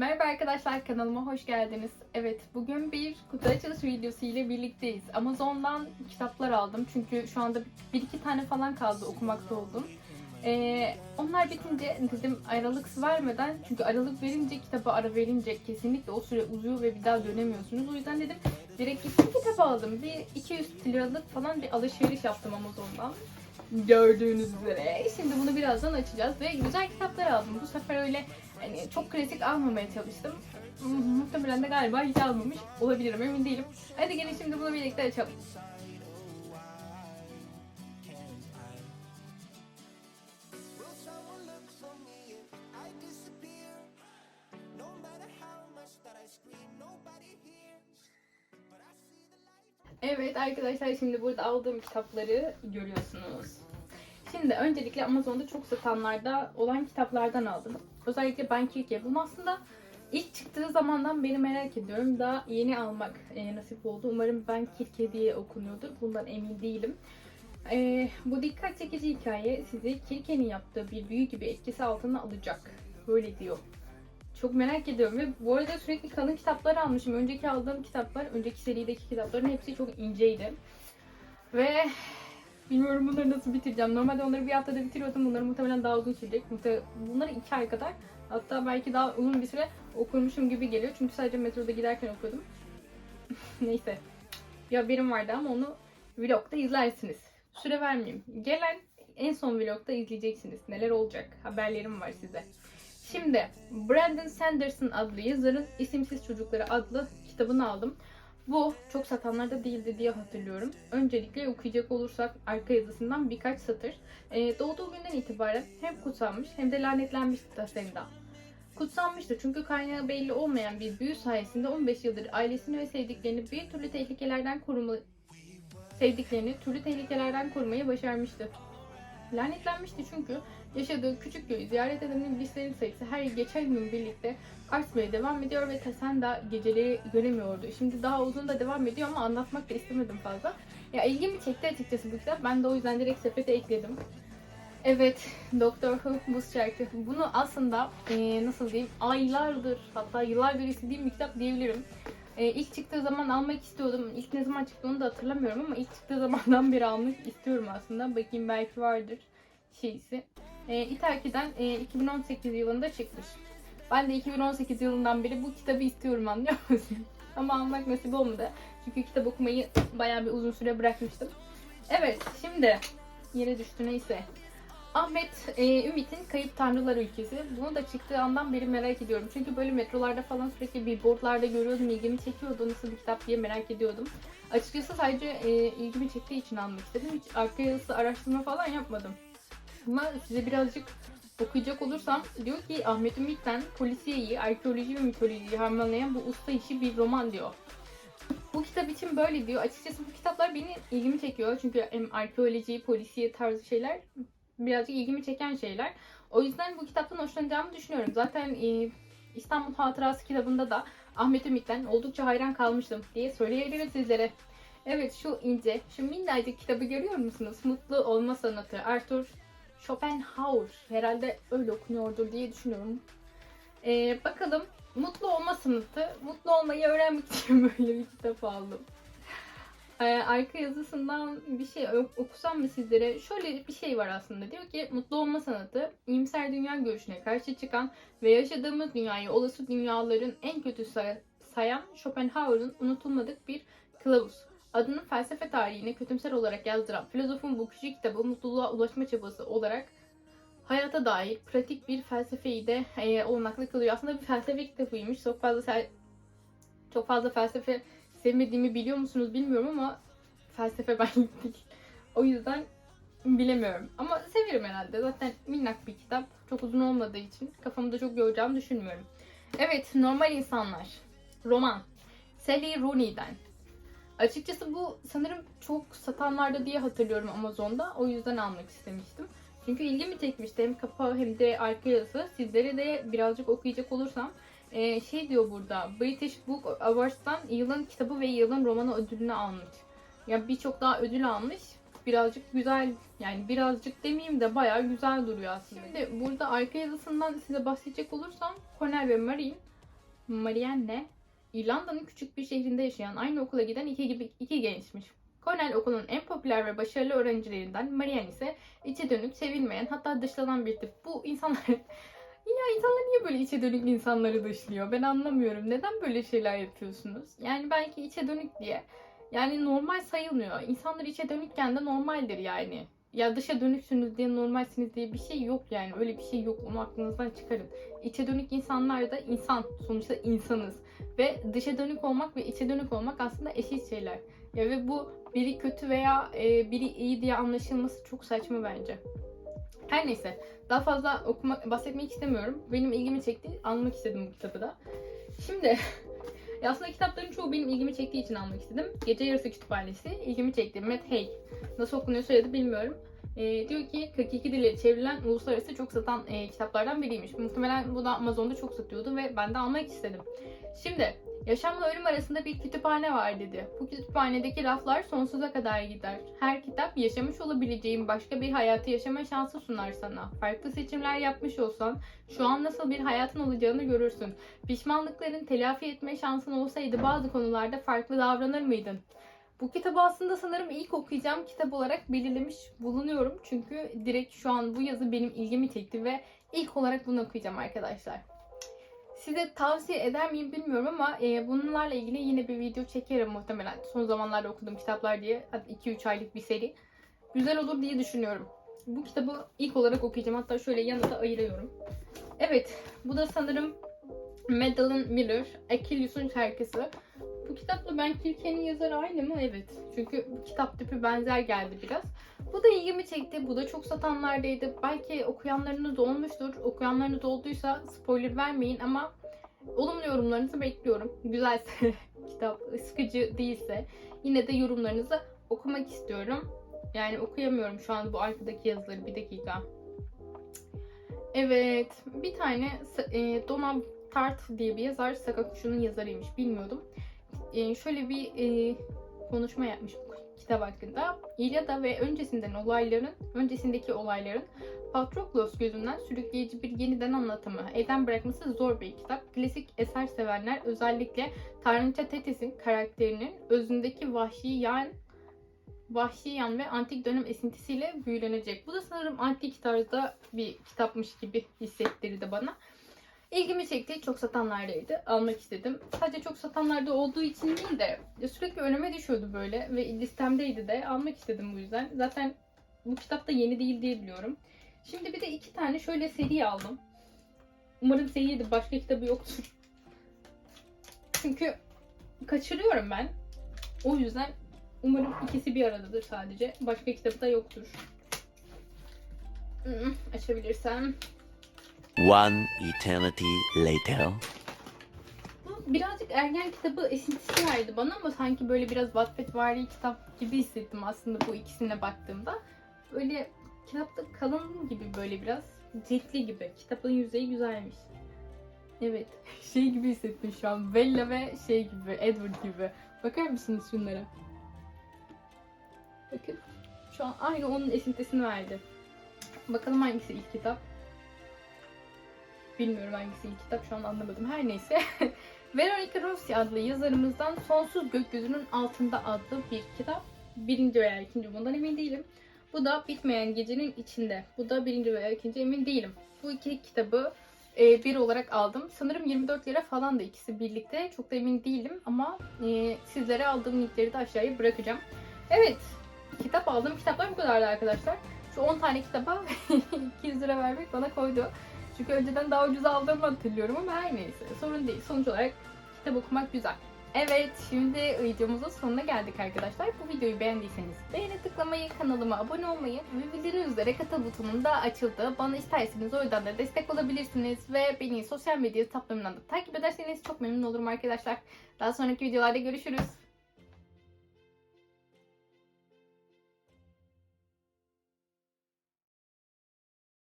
Merhaba arkadaşlar kanalıma hoş geldiniz. Evet bugün bir kutu açılış videosu ile birlikteyiz. Amazon'dan kitaplar aldım çünkü şu anda bir iki tane falan kaldı okumakta oldum. Ee, onlar bitince dedim aralık vermeden çünkü aralık verince kitaba ara verince kesinlikle o süre uzuyor ve bir daha dönemiyorsunuz. O yüzden dedim direkt iki kitap aldım. Bir 200 liralık falan bir alışveriş yaptım Amazon'dan. Gördüğünüz üzere. Şimdi bunu birazdan açacağız ve güzel kitaplar aldım. Bu sefer öyle hani çok klasik almamaya çalıştım. Muhtemelen de galiba hiç almamış olabilirim emin değilim. Hadi gelin şimdi bunu birlikte açalım. Evet arkadaşlar şimdi burada aldığım kitapları görüyorsunuz. Şimdi öncelikle Amazon'da çok satanlarda olan kitaplardan aldım. Özellikle Ben Kirke. Bunu aslında ilk çıktığı zamandan beri merak ediyorum. Daha yeni almak e, nasip oldu. Umarım Ben Kirke diye okunuyordur. Bundan emin değilim. E, bu dikkat çekici hikaye sizi Kirke'nin yaptığı bir büyü gibi etkisi altına alacak. Böyle diyor. Çok merak ediyorum ve bu arada sürekli kalın kitaplar almışım. Önceki aldığım kitaplar, önceki serideki kitapların hepsi çok inceydi. Ve bilmiyorum bunları nasıl bitireceğim. Normalde onları bir haftada bitiriyordum. Bunları muhtemelen daha uzun sürecek. Bunları iki ay kadar hatta belki daha uzun bir süre okurmuşum gibi geliyor. Çünkü sadece metroda giderken okuyordum. Neyse. Bir haberim vardı ama onu vlogda izlersiniz. Süre vermeyeyim. Gelen en son vlogda izleyeceksiniz. Neler olacak? Haberlerim var size. Şimdi Brandon Sanderson adlı yazarın İsimsiz Çocukları adlı kitabını aldım. Bu çok satanlarda değildi diye hatırlıyorum. Öncelikle okuyacak olursak arka yazısından birkaç satır. Ee, doğduğu günden itibaren hem kutsanmış hem de lanetlenmişti Tasenda. Kutsanmıştı çünkü kaynağı belli olmayan bir büyü sayesinde 15 yıldır ailesini ve sevdiklerini bir türlü tehlikelerden koruma sevdiklerini türlü tehlikelerden korumayı başarmıştı. Lanetlenmişti çünkü yaşadığı küçük köyü ziyaret eden iblislerin sayısı her geçen gün birlikte artmaya devam ediyor ve Tasenda geceleri göremiyordu. Şimdi daha uzun da devam ediyor ama anlatmak da istemedim fazla. Ya ilgimi çekti açıkçası bu kitap. Ben de o yüzden direkt sepete ekledim. Evet, Doktor Who Buz Şarkı. Bunu aslında eee, nasıl diyeyim aylardır hatta yıllardır istediğim bir kitap diyebilirim. Ee, ilk çıktığı zaman almak istiyordum. İlk ne zaman çıktığını da hatırlamıyorum ama ilk çıktığı zamandan beri almak istiyorum aslında. Bakayım belki vardır şeysi. Ee, İtaki'den e, 2018 yılında çıkmış. Ben de 2018 yılından beri bu kitabı istiyorum anlıyor musun? ama almak nasip olmadı. Çünkü kitap okumayı bayağı bir uzun süre bırakmıştım. Evet şimdi yere düştü neyse. Ahmet e, Ümit'in Kayıp Tanrılar Ülkesi. Bunu da çıktığı andan beri merak ediyorum. Çünkü böyle metrolarda falan sürekli billboardlarda görüyordum. ilgimi çekiyordu. Nasıl bir kitap diye merak ediyordum. Açıkçası sadece e, ilgimi çektiği için almak istedim. Hiç arka yazısı araştırma falan yapmadım. Ama size birazcık okuyacak olursam diyor ki Ahmet Ümit'ten polisiyeyi, arkeoloji ve mitolojiyi harmanlayan bu usta işi bir roman diyor. Bu kitap için böyle diyor. Açıkçası bu kitaplar beni ilgimi çekiyor. Çünkü hem arkeoloji, polisiye tarzı şeyler birazcık ilgimi çeken şeyler. O yüzden bu kitaptan hoşlanacağımı düşünüyorum. Zaten e, İstanbul Hatırası kitabında da Ahmet Ümit'ten oldukça hayran kalmıştım diye söyleyebilirim sizlere. Evet şu ince, şu minnacık kitabı görüyor musunuz? Mutlu Olma Sanatı. Arthur Schopenhauer. Herhalde öyle okunuyordur diye düşünüyorum. E, bakalım Mutlu Olma Sanatı. Mutlu olmayı öğrenmek için böyle bir kitap aldım. Ee, arka yazısından bir şey ok- okusam mı sizlere? Şöyle bir şey var aslında. Diyor ki mutlu olma sanatı iyimser dünya görüşüne karşı çıkan ve yaşadığımız dünyayı olası dünyaların en kötü say- sayan Schopenhauer'ın unutulmadık bir kılavuz. Adını felsefe tarihine kötümser olarak yazdıran filozofun bu küçük kitabı mutluluğa ulaşma çabası olarak hayata dair pratik bir felsefeyi de e, olanaklı kılıyor. Aslında bir felsefe kitabıymış. Çok fazla çok fazla felsefe sevmediğimi biliyor musunuz bilmiyorum ama felsefe benlik. O yüzden bilemiyorum. Ama severim herhalde. Zaten minnak bir kitap. Çok uzun olmadığı için kafamı da çok yoracağımı düşünmüyorum. Evet, Normal İnsanlar. Roman. Sally Rooney'den. Açıkçası bu sanırım çok satanlarda diye hatırlıyorum Amazon'da. O yüzden almak istemiştim. Çünkü ilgimi çekmişti. Hem kapağı hem de arka yazısı. Sizlere de birazcık okuyacak olursam ee, şey diyor burada British Book Awards'tan yılın kitabı ve yılın romanı ödülünü almış. Yani birçok daha ödül almış. Birazcık güzel yani birazcık demeyeyim de bayağı güzel duruyor aslında. Şimdi burada arka yazısından size bahsedecek olursam Cornell ve Marine Marianne, İrlanda'nın küçük bir şehrinde yaşayan aynı okula giden iki gibi iki gençmiş. Cornell okulun en popüler ve başarılı öğrencilerinden Marianne ise içe dönük, sevilmeyen hatta dışlanan bir tip. Bu insanlar ya insanlar niye böyle içe dönük insanları dışlıyor? Ben anlamıyorum. Neden böyle şeyler yapıyorsunuz? Yani belki içe dönük diye. Yani normal sayılmıyor. İnsanlar içe dönükken de normaldir yani. Ya dışa dönüksünüz diye normalsiniz diye bir şey yok yani. Öyle bir şey yok. Onu aklınızdan çıkarın. İçe dönük insanlar da insan. Sonuçta insanız. Ve dışa dönük olmak ve içe dönük olmak aslında eşit şeyler. Ya ve bu biri kötü veya e, biri iyi diye anlaşılması çok saçma bence. Her neyse. Daha fazla okuma, bahsetmek istemiyorum. Benim ilgimi çekti. Almak istedim bu kitabı da. Şimdi ya aslında kitapların çoğu benim ilgimi çektiği için almak istedim. Gece Yarısı Kütüphanesi ilgimi çekti. Matt Haig. Nasıl okunuyor söyledi bilmiyorum. Ee, diyor ki 42 dile çevrilen uluslararası çok satan e, kitaplardan biriymiş. Muhtemelen bu da Amazon'da çok satıyordu ve ben de almak istedim. Şimdi yaşamla ölüm arasında bir kütüphane var dedi. Bu kütüphanedeki raflar sonsuza kadar gider. Her kitap yaşamış olabileceğin başka bir hayatı yaşama şansı sunar sana. Farklı seçimler yapmış olsan şu an nasıl bir hayatın olacağını görürsün. Pişmanlıkların telafi etme şansın olsaydı bazı konularda farklı davranır mıydın? Bu kitabı aslında sanırım ilk okuyacağım kitap olarak belirlemiş bulunuyorum. Çünkü direkt şu an bu yazı benim ilgimi çekti ve ilk olarak bunu okuyacağım arkadaşlar. Size tavsiye eder miyim bilmiyorum ama e, bunlarla ilgili yine bir video çekerim muhtemelen. Son zamanlarda okuduğum kitaplar diye 2-3 aylık bir seri. Güzel olur diye düşünüyorum. Bu kitabı ilk olarak okuyacağım. Hatta şöyle yanına da ayırıyorum. Evet, bu da sanırım Madeline Miller, Achilles'un şarkısı. Bu kitapla Ben Kirke'nin yazarı aynı mı? Evet. Çünkü kitap tipi benzer geldi biraz. Bu da ilgimi çekti. Bu da çok satanlardaydı. Belki okuyanlarınız olmuştur. Okuyanlarınız olduysa spoiler vermeyin ama olumlu yorumlarınızı bekliyorum. Güzelse kitap, sıkıcı değilse yine de yorumlarınızı okumak istiyorum. Yani okuyamıyorum şu an bu arkadaki yazıları. Bir dakika. Evet. Bir tane e, Donald Tart diye bir yazar. Sakakuşu'nun yazarıymış. Bilmiyordum. E, şöyle bir e, konuşma yapmış kitap hakkında. İlyada ve öncesinden olayların, öncesindeki olayların Patroklos gözünden sürükleyici bir yeniden anlatımı. Elden bırakması zor bir kitap. Klasik eser sevenler özellikle Tanrıça Tetis'in karakterinin özündeki vahşi yan vahşi yan ve antik dönem esintisiyle büyülenecek. Bu da sanırım antik tarzda bir kitapmış gibi hissettirdi bana. İlgimi çekti. Çok satanlardaydı. Almak istedim. Sadece çok satanlarda olduğu için değil de sürekli önüme düşüyordu böyle ve listemdeydi de almak istedim bu yüzden. Zaten bu kitap da yeni değil diye biliyorum. Şimdi bir de iki tane şöyle seri aldım. Umarım seriydi. Başka kitabı yoktur. Çünkü kaçırıyorum ben. O yüzden umarım ikisi bir aradadır sadece. Başka kitabı da yoktur. Hmm, Açabilirsem. One eternity later. Birazcık ergen kitabı esintisi verdi bana ama sanki böyle biraz Wattpad kitap gibi hissettim aslında bu ikisine baktığımda. Böyle kitapta kalın gibi böyle biraz ciltli gibi. Kitabın yüzeyi güzelmiş. Evet. Şey gibi hissettim şu an. Bella ve şey gibi, Edward gibi. Bakar mısınız şunlara? Bakın. Şu an aynı onun esintisini verdi. Bakalım hangisi ilk kitap. Bilmiyorum hangisi ilk kitap şu an anlamadım. Her neyse. Veronica Rossi adlı yazarımızdan Sonsuz Gökyüzünün Altında adlı bir kitap. Birinci veya ikinci bundan emin değilim. Bu da Bitmeyen Gecenin içinde. Bu da birinci veya ikinci emin değilim. Bu iki kitabı e, bir olarak aldım. Sanırım 24 lira falan da ikisi birlikte. Çok da emin değilim ama e, sizlere aldığım linkleri de aşağıya bırakacağım. Evet. Kitap aldığım kitaplar bu kadardı arkadaşlar. Şu 10 tane kitaba 200 lira vermek bana koydu. Çünkü önceden daha ucuz aldığımı hatırlıyorum ama her neyse. Sorun değil. Sonuç olarak kitap okumak güzel. Evet, şimdi videomuzun sonuna geldik arkadaşlar. Bu videoyu beğendiyseniz beğeni tıklamayı, kanalıma abone olmayı ve bildiğiniz üzere katıl butonum da açıldı. Bana isterseniz oradan da destek olabilirsiniz ve beni sosyal medya hesaplarımdan da takip ederseniz çok memnun olurum arkadaşlar. Daha sonraki videolarda görüşürüz.